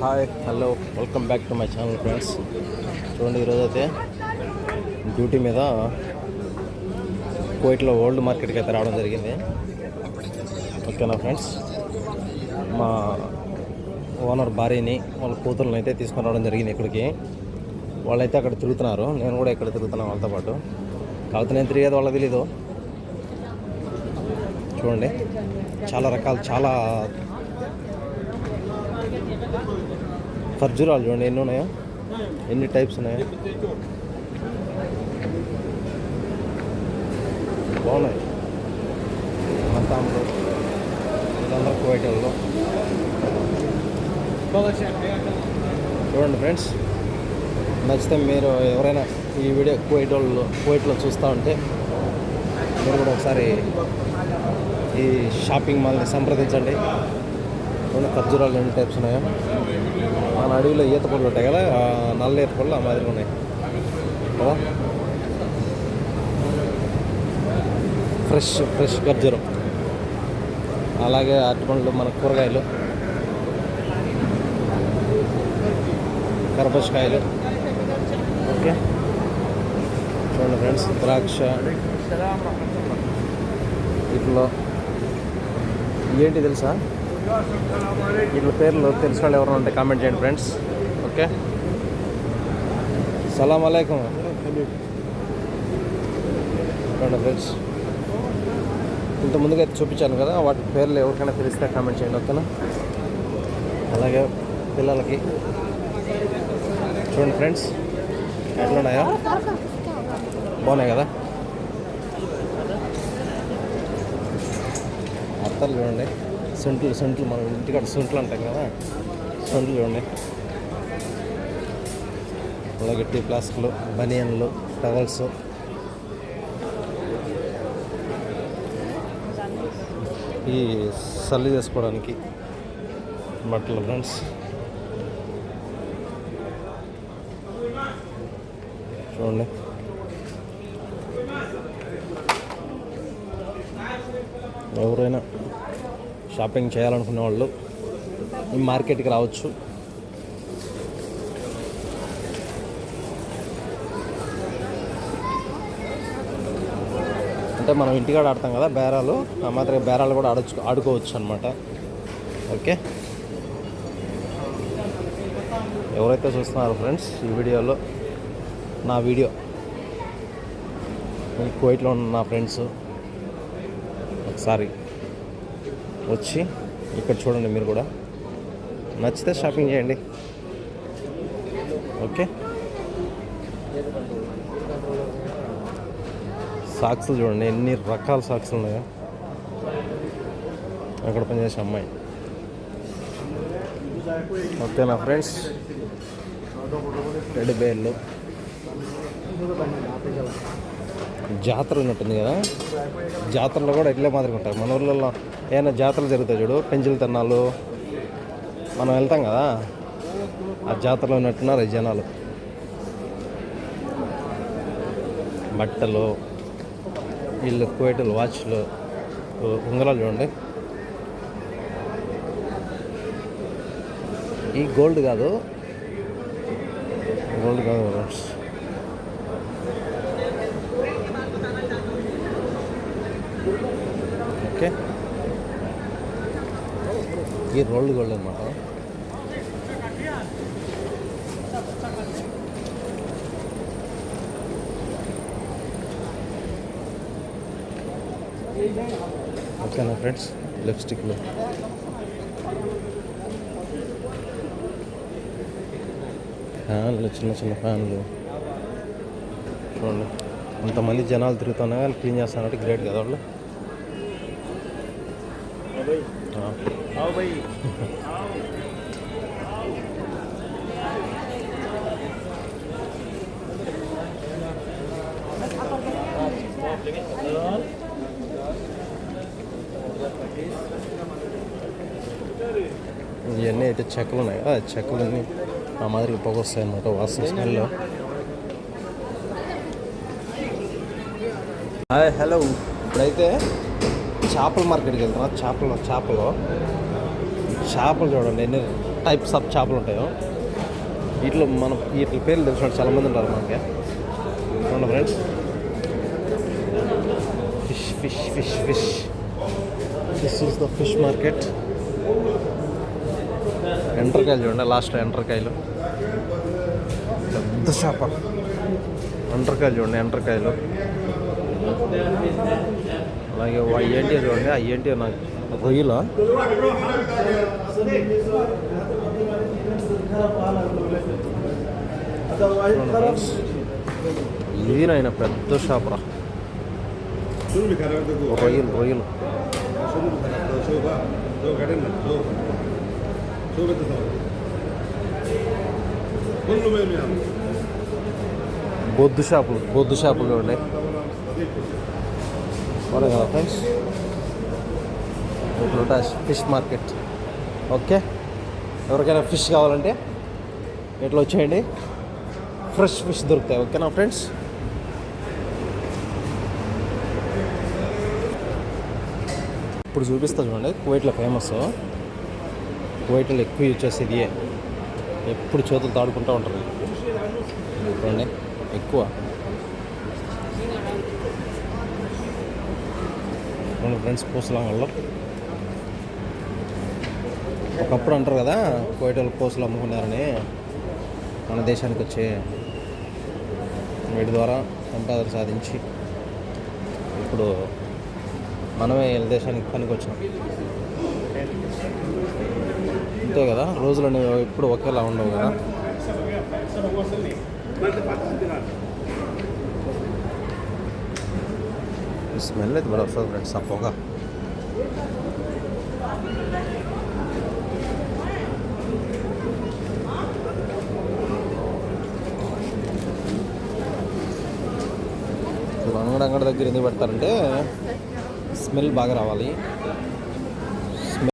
Hi hello welcome back to my channel friends. చూడండి ఈరోజు అయితే డ్యూటీ మీద కోయిట్లో ఓల్డ్ మార్కెట్కి అయితే రావడం జరిగింది. ఓకేనా ఫ్రెండ్స్? మా ఓనర్ భార్యని వాళ్ళ కూతుర్ని అయితే తీసుకొని రావడం జరిగింది ఇక్కడికి. వాళ్ళైతే అక్కడ తిరుగుతున్నారు. నేను కూడా ఇక్కడ తిరుగుతున్నాను వాళ్ళతో పాటు. కాకపోతే నేను తిరిగేది వాళ్ళకి తెలీదు. చూడండి చాలా రకాలు చాలా ఖర్జూరాలు చూడండి ఎన్ని ఉన్నాయో? ఎన్ని టైప్స్ ఉన్నాయో? బాగున్నాయి. మతాంలో ఇదంతా కోయటల్లో చూడండి ఫ్రెండ్స్ నచ్చితే మీరు ఎవరైనా ఈ వీడియో కువైట్ వాళ్ళు కువైట్లో చూస్తూ ఉంటే మీరు కూడా ఒకసారి ఈ షాపింగ్ మాల్ని సంప్రదించండి. చూడండి ఖర్జూరాలు ఎన్ని టైప్స్ ఉన్నాయో? మన అడవిలో ఈత పళ్ళు ఉంటాయి కదా నల్ల ఈత పళ్ళు ఆ మాదిరిగా ఉన్నాయి. కదా? ఫ్రెష్ ఫ్రెష్ ఖర్జూరం. అలాగే అరటిపండ్లు మన కూరగాయలు. కరపచ్చకాయలు ఓకే. చూడండి ఫ్రెండ్స్ ద్రాక్ష. ఇట్లో. ఏంటి తెలుసా? వీళ్ళ పేర్లు తెలిసిన వాళ్ళు ఎవరైనా ఉంటే కామెంట్ చేయండి ఫ్రెండ్స్ ఓకే సలాం అలైకుం చూడండి ఫ్రెండ్స్ ఇంత ముందుగా అయితే చూపించాను కదా వాటి పేర్లు ఎవరికైనా తెలిస్తే కామెంట్ చేయండి ఓకేనా అలాగే పిల్లలకి. చూడండి ఫ్రెండ్స్ ఎట్లున్నాయా బాగున్నాయి కదా? అత్తలు చూడండి. సొంట్లు సొంట్లు మనం ఇంటికాడ సొంట్లు అంటాం కదా సొంట్లు ఉన్నాయి. అలాగే టీ ఫ్లాస్క్లు బనియన్లు టవల్స్. ఈ సల్లి చేసుకోవడానికి బట్టలు ఫ్రెండ్స్. చూడండి. ఎవరైనా షాపింగ్ చేయాలనుకునే వాళ్ళు ఈ మార్కెట్కి రావచ్చు. అంటే మనం ఇంటికాడ ఆడతాం కదా బేరాలు ఆ మాత్రం బేరాలు కూడా ఆడచ్చు ఆడుకోవచ్చు అనమాట ఓకే? ఎవరైతే చూస్తున్నారో ఫ్రెండ్స్ ఈ వీడియోలో నా వీడియో. కోయిట్లో కువైట్లో ఉన్న నా ఫ్రెండ్స్ ఒకసారి వచ్చి ఇక్కడ చూడండి మీరు కూడా. నచ్చితే షాపింగ్ చేయండి. ఓకే. సాక్స్లు చూడండి ఎన్ని రకాల సాక్స్లు ఉన్నాయో. అక్కడ పనిచేసే అమ్మాయి. ఓకే నా ఫ్రెండ్స్. రెడ్ బేర్లు. జాతర ఉన్నట్టుంది కదా? జాతరలో కూడా ఇట్లే మాదిరిగా ఉంటాయి మన ఊర్లలో ఏమైనా జాతరలు జరుగుతాయి చూడు. పెంచుల తిన్నాలు. మనం వెళ్తాం కదా? ఆ జాతరలో ఉన్నట్టున్నారు ఈ జనాలు. బట్టలు వీళ్ళు కువైటలు వాచ్లు ఉంగరాలు చూడండి. ఈ గోల్డ్ కాదు. గోల్డ్ కాదు. ఓకే. ఈ రోల్డ్ గోల్డ్ అనమాట ఓకేనా ఫ్రెండ్స్? లిప్స్టిక్లో. ఫ్యాన్లు చిన్న చిన్న ఫ్యాన్లు. చూడండి. కొంతమంది జనాలు తిరుగుతున్నా కానీ క్లీన్ చేస్తానంటే గ్రేట్ కదా వాళ్ళు? ఆ. ఇవన్నీ అయితే చెక్కలు ఉన్నాయి కదా చెక్కలన్నీ ఆ మాదిరిగా పొగ వస్తాయి అన్నమాట వాసన స్మెల్. Hi hello. ఇప్పుడైతే చేపల మార్కెట్కి వెళ్తున్నా. చేపలు చేపలు. చేపలు చూడండి ఎన్ని టైప్స్ ఆఫ్ చేపలు ఉంటాయో. వీటిలో మనం వీటి పేర్లు తెలిసిన చాలామంది ఉంటారు మనకి. అవునా friends fish fish fish fish this is the fish market ఎండ్రకాయలు చూడండి లాస్ట్ ఎండ్రకాయలు పెద్ద చేప. ఎండ్రకాయలు చూడండి ఎండ్రకాయలు అలాగే ఐఎన్టీ చూడండి. ఐఎన్టీ నాకు రొయ్యల? ఇది నాయన పెద్ద షాప్ రా రొయ్యలు రొయ్యలు. బొద్దు షాపులు బొద్దు షాపులు ఉన్నాయి అవునా కదా ఫ్రెండ్స్ ఇట్లా ఫిష్ మార్కెట్ ఓకే ఎవరికైనా ఫిష్ కావాలంటే ఇట్లా వచ్చేయండి ఫ్రెష్ ఫిష్ దొరుకుతాయి. ఓకేనా ఫ్రెండ్స్ ఇప్పుడు చూపిస్తా చూడండి. కువైట్లో ఫేమస్ కువైట్లో ఎక్కువ యూజ్ చేసేది ఇదే. ఎప్పుడు చేతులు తాడుకుంటూ ఉంటారు చూడండి. ఎక్కువ. మన ఫ్రెండ్స్ పూసలంగల్లో ఒకప్పుడు అంటారు కదా కోయటలు పూసలు అమ్ముకున్నారని. మన దేశానికి వచ్చి వీటి ద్వారా సంపాదన సాధించి ఇప్పుడు మనమే వీళ్ళ దేశానికి పనికి వచ్చాం అంతే కదా రోజులు అనేవి ఎప్పుడు ఒకేలా ఉండవు కదా. స్మెల్ అయితే బల వస్తుంది ఫ్రెండ్స్ ఆ పొగ అంగడి అంగడి దగ్గర ఎందుకు పెడతారంటే స్మెల్ బాగా రావాలి.